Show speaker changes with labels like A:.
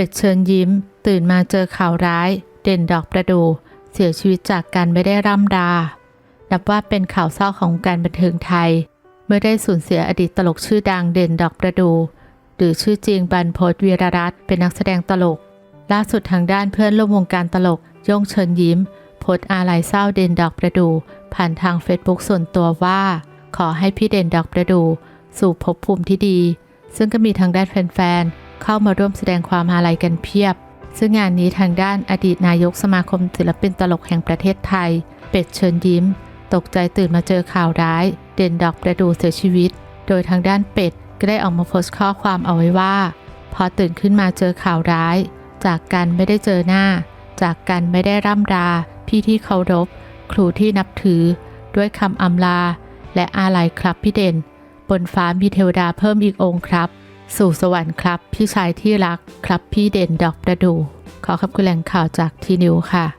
A: เป็ดเชิญยิ้ม ตื่นมาเจอข่าวร้าย เด่นดอกประดู เสียชีวิตจากการไม่ได้ร่ำรานับว่าเป็นข่าวเศร้าของการบันเทิงไทย เมื่อได้สูญเสียอดีตตลกชื่อดังเด่นดอกประดู หรือชื่อจริงบันพศวีรรัตน์เป็นนักแสดงตลก ล่าสุดทางด้านเพื่อนร่วมวงการตลกย่งเชิญยิ้มโพสต์อาลัยเศร้าเด่นดอกประดู ผ่านทางเฟซบุ๊กส่วนตัวว่า ขอให้พี่เด่นดอกประดู สู่ภพภูมิที่ดี ซึ่งก็มีทางด้านแฟนๆ เข้ามาร่วมแสดงความอาลัยกันเพียบ ซึ่งงานนี้ทางด้านอดีตนายกสมาคมศิลปินตลกแห่งประเทศไทย เป็ดเชิญยิ้ม ตกใจตื่นมาเจอข่าวร้าย เด่นดอกประดูเสียชีวิต โดยทางด้านเป็ดก็ได้ออกมาโพสต์ข้อความเอาไว้ว่า พอตื่นขึ้นมาเจอข่าวร้าย จากกันไม่ได้เจอหน้า จากกันไม่ได้ร่ำรา พี่ที่เคารพ ครูที่นับถือ ด้วยคำอำลา และอาลัยครับพี่เด่น บนฟ้ามีเทวดาเพิ่มอีกองค์ครับ สู่สวรรค์ครับ พี่ชายที่รักครับพี่เด่นดอกประดู ขอขอบคุณแหล่งข่าวจากทีนิวค่ะ